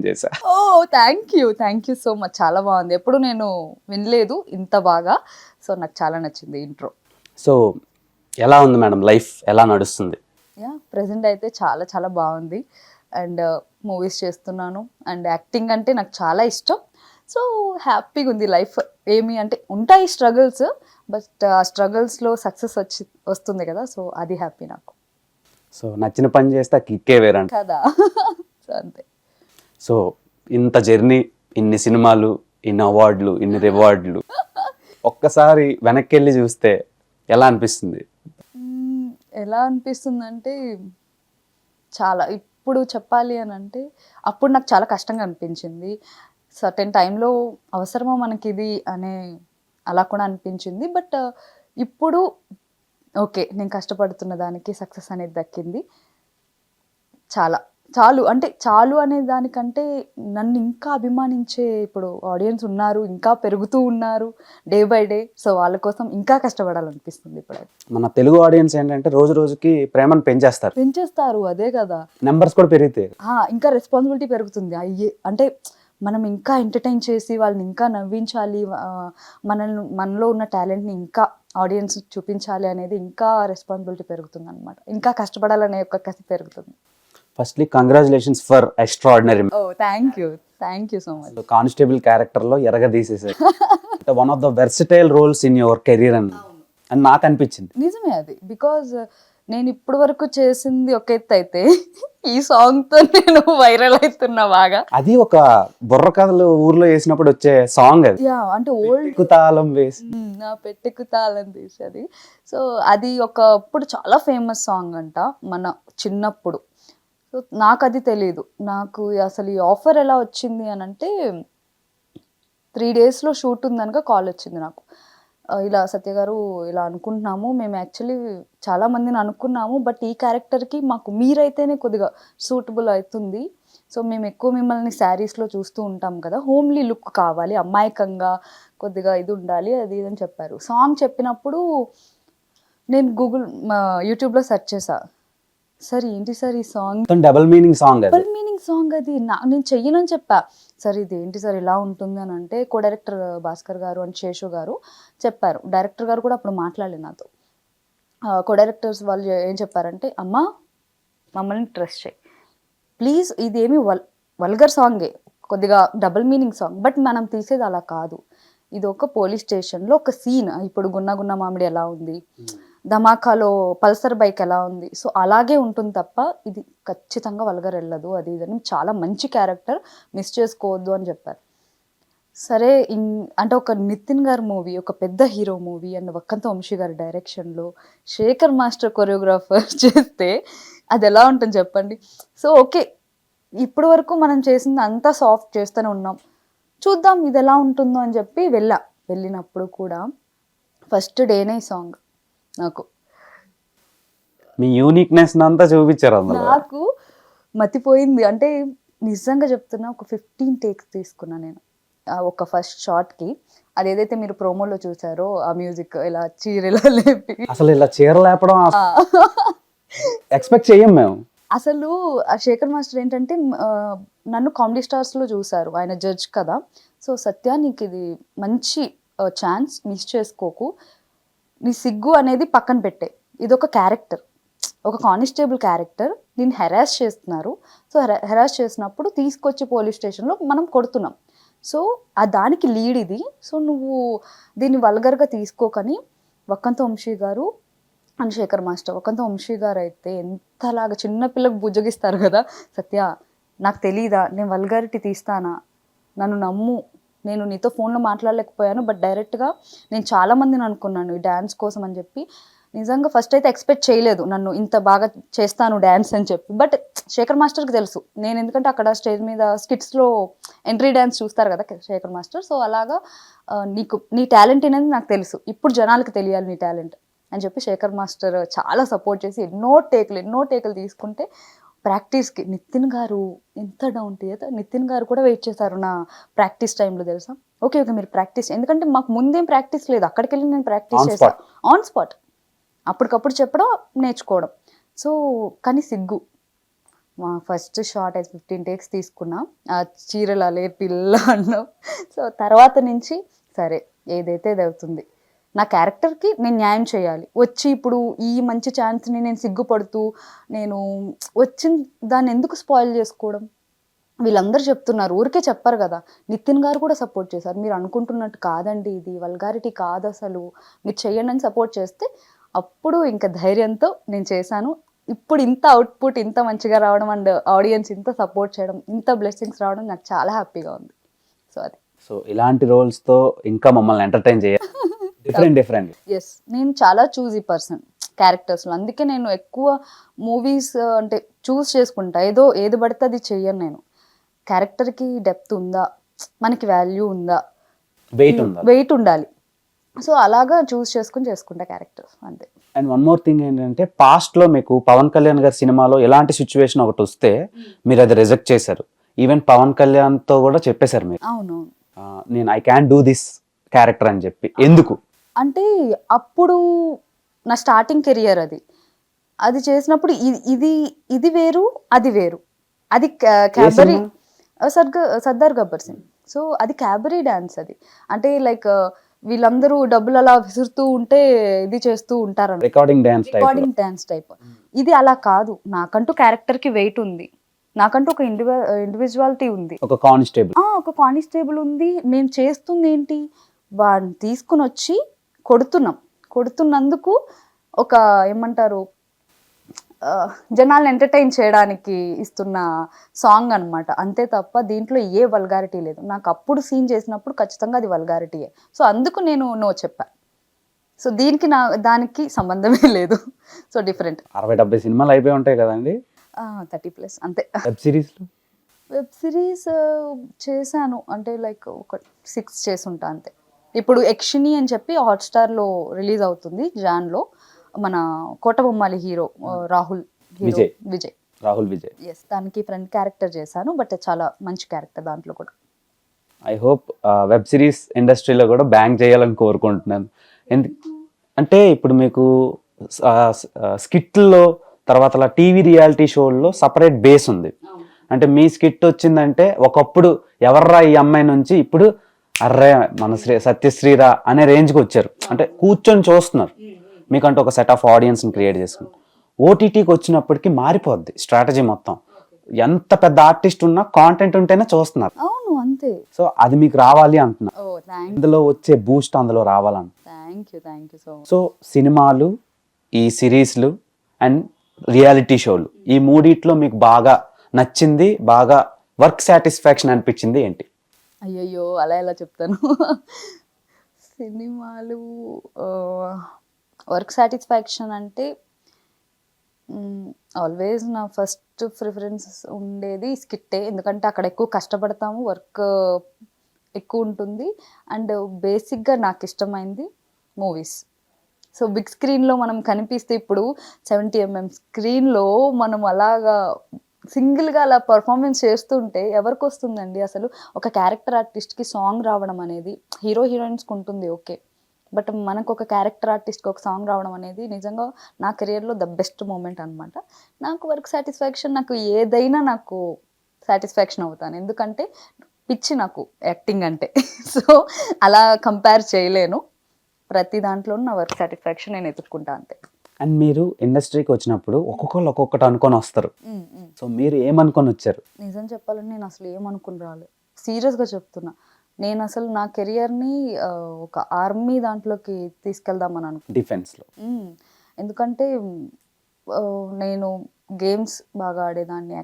చేశా. ఓ thank you thank you so much చాలా బాగుంది. ఎప్పుడు నేను వినలేదు ఇంత బాగా. సో నాకు చాలా నచ్చింది ఇంట్రో సో ఎలా ఉంది మేడం? లైఫ్ ఎలా నడుస్తుంది? యా ప్రజెంట్ అయితే చాలా చాలా బాగుంది. అండ్ మూవీస్ చేస్తున్నాను. అండ్ యాక్టింగ్ అంటే నాకు చాలా ఇష్టం. సో హ్యాపీగా ఉంది లైఫ్. ఏమి అంటే ఉంటాయి స్ట్రగుల్స్ బట్ ఆ స్ట్రగుల్స్లో సక్సెస్ వచ్చి వస్తుంది కదా. సో అది హ్యాపీ నాకు. సో నచ్చిన పని చేస్తే కిక్కే వేరంట. కదా. సో అంతే. సో ఇంత జర్నీ ఇన్ని సినిమాలు ఇన్ని అవార్డులు ఇన్ని రివార్డులు. ఒక్కసారి వెనక్కి వెళ్ళి చూస్తే ఎలా అనిపిస్తుంది? ఎలా అనిపిస్తుంది అంటే చాలా ఇప్పుడు చెప్పాలి అని అంటే అప్పుడు నాకు చాలా కష్టంగా అనిపించింది. సర్టెన్ టైంలో అవసరమా మనకి ఇది అనే అలా కూడా అనిపించింది. బట్ ఇప్పుడు ఓకే నేను కష్టపడుతున్న దానికి సక్సెస్ అనేది దక్కింది. చాలా. చాలు అంటే చాలు అనే దానికంటే నన్ను ఇంకా అభిమానించే ఇప్పుడు ఆడియన్స్ ఉన్నారు ఇంకా పెరుగుతూ ఉన్నారు డే బై డే. సో వాళ్ళ కోసం ఇంకా కష్టపడాలనిపిస్తుంది ఇప్పుడు మన తెలుగు ఆడియన్స్ ఏంటంటే రోజు రోజుకి ప్రేమను పెంచేస్తారు. పెంచేస్తారు అదే కదా. నెంబర్స్ కూడా పెరిగితే. ఆ, ఇంకా రెస్పాన్సిబిలిటీ పెరుగుతుంది. అయ్యే అంటే మనం ఇంకా ఎంటర్టైన్ చేసి వాళ్ళని ఇంకా నవ్వించాలి మనల్ని మనలో ఉన్న టాలెంట్ని ఇంకా ఆడియన్స్ చూపించాలి అనేది ఇంకా రెస్పాన్సిబిలిటీ పెరుగుతుంది అనమాట ఇంకా కష్టపడాలనే యొక్క కసి పెరుగుతుంది. Firstly congratulations for extraordinary oh thank you thank you so much constable క్యారెక్టర్లో ఎరగదీసేసారు అంటే one of the versatile roles in your career అని. అని నాకు అనిపించింది. నిజమే అది. బికాజ్ నేను ఇప్పటి వరకు చేసింది ఒక ఎత్తు అయితే ఈ సాంగ్తో నేను వైరల్ అవుతున్నా బాగా. అది ఒక బుర్ర కథలు ఊర్లో వేసినప్పుడు వచ్చే సాంగ్ అది. యా అంటే ఓల్డ్ ఎక్కుతాళం వేసి. నా పెట్టెకు తాళం తీసేది. సో అది ఒక అప్పుడు చాలా ఫేమస్ సాంగ్ అంట మన చిన్నప్పుడు. సో నాకు అది తెలియదు నాకు అసలు ఈ ఆఫర్ ఎలా వచ్చింది అని అంటే త్రీ డేస్లో షూట్ ఉందనక కాల్ వచ్చింది నాకు. ఇలా సత్య గారు ఇలా అనుకుంటున్నాము. మేము యాక్చువల్లీ చాలా మందిని అనుకున్నాము బట్ ఈ క్యారెక్టర్కి మాకు మీరైతేనే కొద్దిగా సూటబుల్ అవుతుంది. సో మేము ఎక్కువ మిమ్మల్ని శారీస్లో చూస్తూ ఉంటాం కదా హోమ్లీ లుక్ కావాలి అమాయకంగా కొద్దిగా ఇది ఉండాలి అది ఇది అని చెప్పారు. సాంగ్ చెప్పినప్పుడు నేను గూగుల్ యూట్యూబ్లో సెర్చ్ చేశాను సార్ ఏంటి సార్ ఈ song double meaning song double meaning song అది. నా నేను చెయ్యనని చెప్పా. సార్ ఇది ఏంటి సార్ ఇలా ఉంటుంది అని అంటే కో డైరెక్టర్ భాస్కర్ గారు అండ్ శేషు గారు చెప్పారు. డైరెక్టర్ గారు కూడా అప్పుడు మాట్లాడలేదు నాతో. కో డైరెక్టర్స్ వాళ్ళు ఏం చెప్పారంటే అమ్మా మమ్మల్ని ట్రస్ట్ చేయి. ప్లీజ్ ఇదేమి వల్ వల్గర్ సాంగే కొద్దిగా డబుల్ మీనింగ్ సాంగ్ బట్ మనం తీసేది అలా కాదు. ఇది ఒక పోలీస్ స్టేషన్లో ఒక సీన్ ఇప్పుడు గున్న గున్న మామిడి ఎలా ఉంది? ధమాకాలో పల్సర్ బైక్ ఎలా ఉంది? సో అలాగే ఉంటుంది తప్ప ఇది ఖచ్చితంగా వల్గర్ వెళ్ళదు. అది ఇదని చాలా మంచి క్యారెక్టర్ మిస్ చేసుకోవద్దు అని చెప్పారు. సరే ఇన్ అంటే ఒక నితిన్ గారి మూవీ ఒక పెద్ద hero movie and Vakkantham Vamsi గారి డైరెక్షన్లో శేఖర్ మాస్టర్ కొరియోగ్రాఫర్ చేస్తే అది ఎలా ఉంటుంది చెప్పండి? సో ఓకే ఇప్పటి వరకు మనం చేసింది అంతా సాఫ్ట్ చేస్తూనే ఉన్నాం. చూద్దాం ఇది ఎలా ఉంటుందో అని చెప్పి వెళ్ళా. వెళ్ళినప్పుడు కూడా ఫస్ట్ డేనే ఈ సాంగ్. నాకు మీ యూనిక్నెస్ అంతా చూపించారు అందులో. నాకు మతిపోయింది. అంటే నిజంగా చెప్తున్నా ఒక ఫిఫ్టీన్ టేక్స్ తీసుకున్నా నేను ఒక ఫస్ట్ షార్ట్కి అది ఏదైతే మీరు ప్రోమోలో చూసారో ఆ మ్యూజిక్ ఇలా చీరలా లేపి. అసలు ఇలా చీర లేపడం. ఎక్స్పెక్ట్ చెయ్యం మేము. అసలు ఆ శేఖర్ మాస్టర్ ఏంటంటే నన్ను కామెడీ స్టార్స్లో చూశారు ఆయన జడ్జ్ కదా. సో సత్య నీకు ఇది మంచి ఛాన్స్ మిస్ చేసుకోకు. నీ సిగ్గు అనేది పక్కన పెట్టే. ఇది ఒక క్యారెక్టర్ ఒక కానిస్టేబుల్ క్యారెక్టర్ నేను హెరాస్ చేస్తున్నారు. సో హెరాస్ చేసినప్పుడు తీసుకొచ్చి పోలీస్ స్టేషన్లో మనం కొడుతున్నాం. సో ఆ దానికి లీడ్ ఇది. సో నువ్వు దీన్ని వల్గర్గా తీసుకోకని వక్కంత వంశీ గారు అని శేఖర్ మాస్టర్ వక్కంత వంశీ గారు అయితే ఎంతలాగా చిన్నపిల్లకు బుజ్జగిస్తారు కదా. సత్య నాకు తెలీదా? నేను వల్గారిటీ తీస్తానా? నన్ను నమ్ము. నేను నీతో ఫోన్లో మాట్లాడలేకపోయాను బట్ డైరెక్ట్గా నేను చాలా మందిని అనుకున్నాను ఈ డ్యాన్స్ కోసం అని చెప్పి. నిజంగా ఫస్ట్ అయితే ఎక్స్పెక్ట్ చేయలేదు నన్ను ఇంత బాగా చేస్తాను డ్యాన్స్ అని చెప్పి. బట్ శేఖర్ మాస్టర్కి తెలుసు. నేను ఎందుకంటే అక్కడ స్టేజ్ మీద స్కిట్స్లో ఎంట్రీ డ్యాన్స్ చూస్తారు కదా శేఖర్ మాస్టర్ సో అలాగా నీకు నీ టాలెంట్ అనేది నాకు తెలుసు. ఇప్పుడు జనాలకు తెలియాలి నీ టాలెంట్ అని చెప్పి శేఖర్ మాస్టర్ చాలా సపోర్ట్ చేసి ఎన్నో టేకులు ఎన్నో టేకులు తీసుకుంటే ప్రాక్టీస్కి. నితిన్ గారు ఎంత డౌన్ టు నితిన్ గారు కూడా వెయిట్ చేశారు నా ప్రాక్టీస్ టైంలో తెలుసా? ఓకే ఓకే మీరు ప్రాక్టీస్ ఎందుకంటే మాకు ముందేం ప్రాక్టీస్ లేదు. అక్కడికి వెళ్ళి నేను ప్రాక్టీస్ చేశాను ఆన్ స్పాట్ అప్పటికప్పుడు చెప్పడం నేర్చుకోవడం. సో కానీ సిగ్గు. మా ఫస్ట్ షార్ట్ అయితే ఫిఫ్టీన్ టేక్స్ తీసుకున్నా. ఆ చీరలు అలే పిల్ల అన్నాం. సో తర్వాత నుంచి సరే ఏదైతే అవుతుంది. నా క్యారెక్టర్కి నేను న్యాయం చేయాలి. వచ్చి ఇప్పుడు ఈ మంచి ఛాన్స్ని నేను సిగ్గుపడుతూ నేను వచ్చిన దాన్ని ఎందుకు స్పాయిల్ చేసుకోవడం? వీళ్ళందరూ చెప్తున్నారు. ఊరికే చెప్పారు కదా. నితిన్ గారు కూడా సపోర్ట్ చేశారు. మీరు అనుకుంటున్నట్టు కాదండి ఇది. వల్గారిటీ కాదు అసలు. మీరు చెయ్యండి అని సపోర్ట్ చేస్తే అప్పుడు ఇంకా ధైర్యంతో నేను చేశాను. ఇప్పుడు ఇంత అవుట్పుట్ ఇంత మంచిగా రావడం అండ్ ఆడియన్స్ ఇంత సపోర్ట్ చేయడం ఇంత బ్లెస్సింగ్స్ రావడం నాకు చాలా హ్యాపీగా ఉంది. సో అది. సో ఇలాంటి roles తో ఇంకా మమ్మల్ని ఎంటర్టైన్ చేయాలి డిఫరెంట్ డిఫరెంట్ ఎస్ నేను చాలా చూజీ పర్సన్ క్యారెక్టర్స్లో అందుకే నేను ఎక్కువ మూవీస్ అంటే చూస్ చేసుకుంటా. ఏదో ఏది పడితే అది చెయ్యను నేను. క్యారెక్టర్కి డెప్త్ ఉందా? మనకి వాల్యూ ఉందా? వెయిట్ ఉందా? వెయిట్ ఉండాలి. సో అలాగా చూస్ చేసుకుని చేసుకుంటా క్యారెక్టర్స్ అంతే. అండ్ వన్ మోర్ థింగ్ ఏంటంటే పాస్ట్లో మీకు పవన్ కళ్యాణ్ గారి సినిమాలో ఎలాంటి సిచ్యువేషన్ ఒకటి వస్తే మీరు అది రిజెక్ట్ చేశారు. ఈవెన్ పవన్ కళ్యాణ్తో కూడా చెప్పేశారు మీరు. అవునవును. ఆ, నేను I can do this character అని చెప్పి. ఎందుకు? అంటే అప్పుడు నా స్టార్టింగ్ కెరియర్ అది. అది చేసినప్పుడు ఇది ఇది వేరు అది వేరు. అది క్యాబరీ సర్గ సర్దార్ గబ్బర్ సింగ్. సో అది క్యాబరీ డ్యాన్స్ అది. అంటే లైక్ వీళ్ళందరూ డబ్బులు అలా విసురుతూ ఉంటే ఇది చేస్తూ ఉంటారు recording dance type recording dance type ఇది అలా కాదు. నాకంటూ క్యారెక్టర్కి వెయిట్ ఉంది. నాకంటూ ఒక ఇండివి ఇండివిజువాలిటీ ఉంది. ఒక కానిస్టేబుల్ ఒక కానిస్టేబుల్ ఉంది. నేను చేస్తుంది ఏంటి వాడిని తీసుకుని వచ్చి కొడుతున్నాం. కొడుతున్నందుకు ఒక ఏమంటారు జనాల్ని ఎంటర్టైన్ చేయడానికి ఇస్తున్న సాంగ్ అన్నమాట. అంతే తప్ప దీంట్లో ఏ వల్గారిటీ లేదు. నాకు అప్పుడు సీన్ చేసినప్పుడు ఖచ్చితంగా అది వల్గారిటీయే సో అందుకు నేను నో చెప్పా. సో దీనికి నా దానికి సంబంధమే లేదు. సో డిఫరెంట్ అరవై డెబ్బై సినిమాలు అయిపోయి ఉంటాయి కదండి థర్టీ ప్లస్. అంతే. వెబ్ సిరీస్ వెబ్ సిరీస్ చేశాను. అంటే లైక్ ఒక సిక్స్ చేసుంటా అంతే. ఇప్పుడు యక్షిని అని చెప్పి హాట్స్టార్లో రిలీజ్ అవుతుంది జాన్లో మన Kotabommali hero Rahul hero Vijay. Vijay. Rahul Vijay. Yes దానికి ఫ్రెండ్ క్యారెక్టర్ చేశాను బట్ చాలా మంచి క్యారెక్టర్ దాంట్లో కూడా. ఐ హోప్ వెబ్ సిరీస్ ఇండస్ట్రీలో కూడా బ్యాంక్ చేయాలని కోరుకుంటున్నాను. అంటే ఇప్పుడు మీకు స్కిట్లో తర్వాత అలా టీవీ రియాలిటీ షోల్లో సపరేట్ బేస్ ఉంది. అంటే మీ స్కిట్ వచ్చిందంటే ఒకప్పుడు ఎవర్రా ఈ అమ్మాయి నుంచి ఇప్పుడు అర్రే మన శ్రీ సత్యశ్రీరా అనే రేంజ్కి వచ్చారు. అంటే కూర్చొని చూస్తున్నారు. మీకంటే ఒక సెట్ ఆఫ్ ఆడియన్స్ని క్రియేట్ చేసుకుని ఓటీటీకి వచ్చినప్పటికీ మారిపోద్ది స్ట్రాటజీ మొత్తం. ఎంత పెద్ద ఆర్టిస్ట్ ఉన్నా కాంటెంట్ ఉంటేనే చూస్తున్నారు. అవును అంతే. సో అది మీకు రావాలి అంటున్నా. ఇందులో వచ్చే బూస్ట్ అందులో రావాలంట. Thank you thank you so much so సినిమాలు ఈ సిరీస్లు అండ్ రియాలిటీ షోలు ఈ మూడిట్లో మీకు బాగా నచ్చింది బాగా వర్క్ సాటిస్ఫాక్షన్ అనిపించింది ఏంటి? అయ్యయ్యో అలా ఎలా చెప్తాను? సినిమాలు వర్క్ సాటిస్ఫాక్షన్ అంటే ఆల్వేస్ నా ఫస్ట్ ప్రిఫరెన్స్ ఉండేది స్కిట్టే. ఎందుకంటే అక్కడ ఎక్కువ కష్టపడతాము వర్క్ ఎక్కువ ఉంటుంది. అండ్ బేసిక్గా నాకు ఇష్టమైంది మూవీస్ సో బిగ్ స్క్రీన్లో మనం కనిపిస్తే ఇప్పుడు సెవెంటీ ఎంఎం స్క్రీన్లో మనం అలాగా సింగిల్గా అలా పర్ఫార్మెన్స్ చేస్తుంటే ఎవరికి వస్తుందండి? అసలు ఒక క్యారెక్టర్ ఆర్టిస్ట్కి సాంగ్ రావడం అనేది హీరో హీరోయిన్స్కి ఉంటుంది ఓకే. బట్ మనకు ఒక క్యారెక్టర్ ఆర్టిస్ట్కి ఒక సాంగ్ రావడం అనేది నిజంగా నా కెరియర్లో ద బెస్ట్ మూమెంట్ అనమాట నాకు వర్క్ సాటిస్ఫాక్షన్ నాకు ఏదైనా నాకు సాటిస్ఫాక్షన్ అవుతాను. ఎందుకంటే పిచ్చి నాకు యాక్టింగ్ అంటే. సో అలా కంపేర్ చేయలేను. ప్రతి దాంట్లో నా వర్క్ సాటిస్ఫాక్షన్ నేను ఎత్తుక్కుంటా అంతే. అండ్ మీరు ఇండస్ట్రీకి వచ్చినప్పుడు ఒక్కొక్కరు ఒక్కొక్కటి అనుకొని వస్తారు. సో మీరు ఏమనుకొని వచ్చారు? నిజం చెప్పాలంటే నేను అసలు ఏమనుకుని రాలేదు. సీరియస్గా చెప్తున్నా. నేను అసలు నా కెరియర్ని ఒక ఆర్మీ దాంట్లోకి తీసుకెళ్దామని అనుకున్నాను డిఫెన్స్లో. ఎందుకంటే నేను గేమ్స్ బాగా ఆడేదాన్ని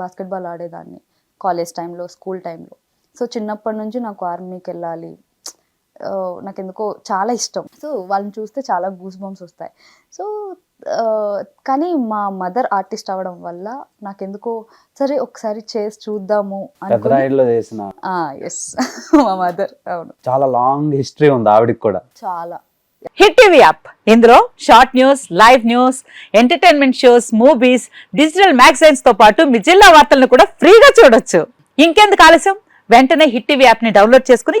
బాస్కెట్బాల్ ఆడేదాన్ని కాలేజ్ టైంలో స్కూల్ టైంలో. సో చిన్నప్పటి నుంచి నాకు ఆర్మీకి వెళ్ళాలి నాకు ఎందుకో చాలా ఇష్టం. సో వాళ్ళని చూస్తే చాలా గూస్ బంప్స్ వస్తాయి. సో కానీ మా మదర్ ఆర్టిస్ట్ అవ్వడం వల్ల నాకెందుకో సరే ఒకసారి చేసి చూద్దాము చేసిన ఎస్ మా మదర్ అవును. చాలా లాంగ్ హిస్టరీ ఉంది ఆవిడకి కూడా. చాలా. హిట్ టీవీ యాప్ ఇందులో short news live news entertainment shows movies digital మ్యాగజైన్స్తో పాటు మీ జిల్లా వార్తలను కూడా ఫ్రీగా చూడొచ్చు. ఇంకెందుకు ఆలస్యం? వెంటనే హిట్ టీవీ యాప్ని డౌన్లోడ్ చేసుకుని